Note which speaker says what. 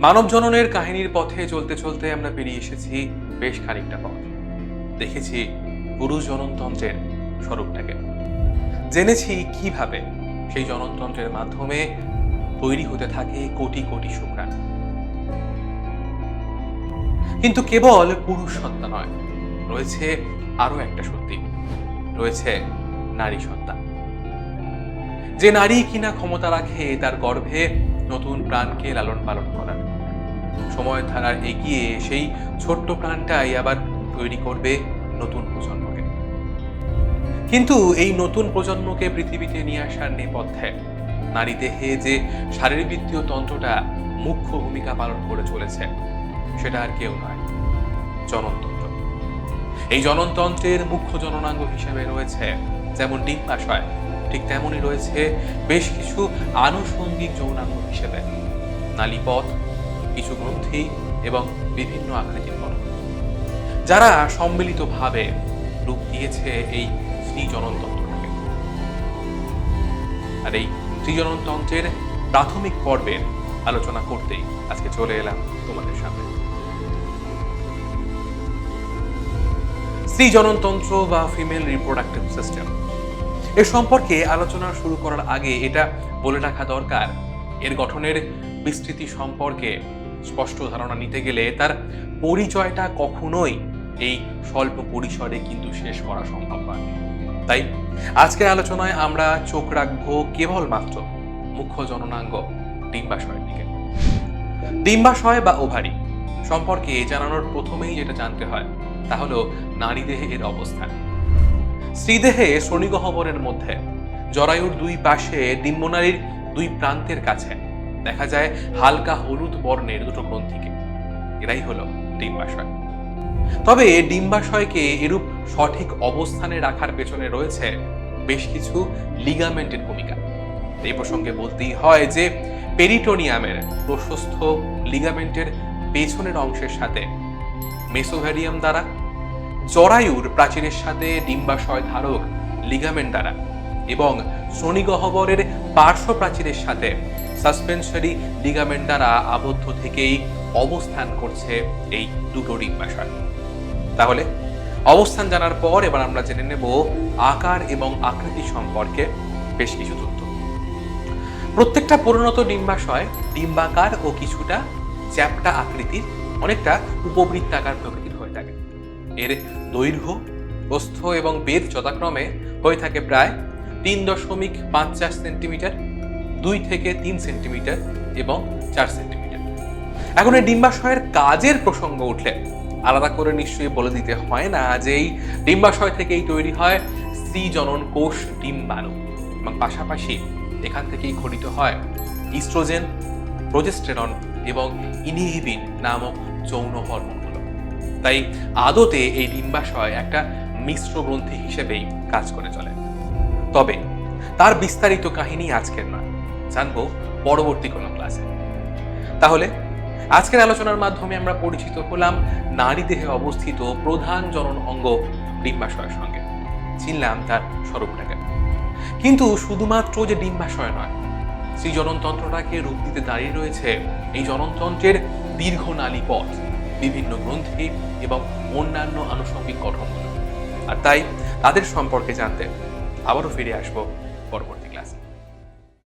Speaker 1: মানব জননের কাহিনীর পথে চলতে চলতে আমরা পেরিয়ে এসেছি বেশ খানিকটা পথ। দেখেছি পুরুষ জননতন্ত্রের স্বরূপটাকে। জেনেছি কীভাবে সেই জননতন্ত্রের মাধ্যমে তৈরি হতে থাকে কোটি কোটি শুক্রাণ। কিন্তু কেবল পুরুষ সত্তা নয়, রয়েছে আরও একটা সত্যি। রয়েছে নারী সত্তা যে নারী কিনা ক্ষমতা রাখে, তার গর্ভে নতুন প্রাণকে লালন পালন করার। সময় ধারার এগিয়ে সেই ছোট্ট প্রাণটাই আবার তৈরি করবে নতুন প্রজন্মকে। কিন্তু এই নতুন প্রজন্মকে পৃথিবীতে নিয়ে আসার নেপথ্যে নারী দেহে যে শারীরবৃত্তীয় তন্ত্রটা মুখ্য ভূমিকা পালন করে চলেছে, সেটা আর কেউ নয়, জননতন্ত্র। এই জননতন্ত্রের মুখ্য জননাঙ্গ হিসেবে রয়েছে যেমন ডিম্বাশয় ঠিক তেমনই রয়েছে বেশ কিছু আনুষঙ্গিক যৌনাঙ্গ হিসেবে। নালীপথ, কিছু গ্রন্থি এবং বিভিন্ন আকৃতির গঠন যারা সম্মিলিতভাবে রূপ দিয়েছে এই স্ত্রী জননতন্ত্রটাকে আর এই স্ত্রী জননতন্ত্রের প্রাথমিক পর্বের আলোচনা করতেই আজকে চলে এলাম তোমাদের সামনে। স্ত্রী জননতন্ত্র বা ফিমেল রিপ্রোডাক্টিভ সিস্টেম। এ সম্পর্কে আলোচনা শুরু করার আগে এটা বলে রাখা দরকার। এর গঠনের বিস্তৃতি সম্পর্কে স্পষ্ট ধারণা নিতে গেলে তার পরিচয়টা কখনোই এই স্বল্প পরিসরে কিন্তু শেষ করা সম্ভব নয়। তাই আজকের আলোচনায় আমরা চোখ রাখব কেবলমাত্র মুখ্য জননাঙ্গ ডিম্বাশয়ের দিকে। ডিম্বাশয় বা ওভারি সম্পর্কে জানানোর প্রথমেই যেটা জানতে হয়, তা হলো নারী দেহে এর অবস্থান। শ্রীদেহে শ্রোণীগহ্বরের মধ্যে, জরায়ুর দুই পাশে ডিম্বনারীর দুই প্রান্তের কাছে। দেখা যায় হালকা হলুদ বর্ণের দুটো গ্রন্থিকে। এরাই হলো ডিম্বাশয়। তবে ডিম্বাশয়কে এরূপ সঠিক অবস্থানে রাখার পেছনে রয়েছে বেশ কিছু লিগামেন্টের ভূমিকা। এই প্রসঙ্গে বলতেই হয় যে, পেরিটোনিয়ামের প্রশস্ত লিগামেন্টের পেছনের অংশের সাথে মেসোভ্যারিয়াম দ্বারা জরায়ুর প্রাচীরের সাথে ডিম্বাশয় ধারক লিগামেন্ট দ্বারা এবং শ্রোণীগহ্বরের পার্শ্ব প্রাচীরের সাথে সাসপেনসরি লিগামেন্ট দ্বারা আবদ্ধ থেকেই অবস্থান করছে এই দুটো ডিম্বাশয়। তাহলে অবস্থান জানার পর এবার আমরা জেনে নেব আকার এবং আকৃতি সম্পর্কে বেশ কিছু তথ্য। প্রত্যেকটা পরিণত ডিম্বাশয় ডিম্বাকার ও কিছুটা চ্যাপ্টা আকৃতির অনেকটা উপবৃত্তাকার প্রকৃতির হয়ে থাকে। এর দৈর্ঘ্য, প্রস্থ এবং বেদ যথাক্রমে হয়ে থাকে প্রায় তিন দশমিক পাঁচ চার সেন্টিমিটার, দুই থেকে তিন সেন্টিমিটার এবং চার সেন্টিমিটার। এখন এই ডিম্বাশয়ের কাজের প্রসঙ্গ উঠলে আলাদা করে নিশ্চয়ই বলে দিতে হয় না যে এই ডিম্বাশয় থেকেই তৈরি হয় স্ত্রী জনন কোষ ডিম্বাণু এবং পাশাপাশি এখান থেকেই ঘটিত হয় ইস্ট্রোজেন, প্রোজেস্টেরন এবং ইনহিবিন নামক যৌন হরমোনগুলো তাই আদতে এই ডিম্বাশয় একটা মিশ্র গ্রন্থি হিসেবেই কাজ করে চলে। তবে তার বিস্তারিত কাহিনী আজকের নয় জানব পরবর্তী কোনো ক্লাসে। তাহলে আজকের আলোচনার মাধ্যমে আমরা পরিচিত হলাম নারী দেহে অবস্থিত প্রধান জনন অঙ্গ ডিম্বাশয়ের সঙ্গে। চিনলাম তার স্বরূপটাকে কিন্তু শুধুমাত্র যে ডিম্বাশয় নয় সেই জননতন্ত্রটাকে রূপ দিতে দাঁড়িয়ে রয়েছে এই জননতন্ত্রের দীর্ঘ নালী পথ। বিভিন্ন গ্রন্থি এবং অন্যান্য আনুষঙ্গিক গঠন। আর তাই তাদের সম্পর্কে জানতে আবারও ফিরে আসব পরবর্তী ক্লাসে।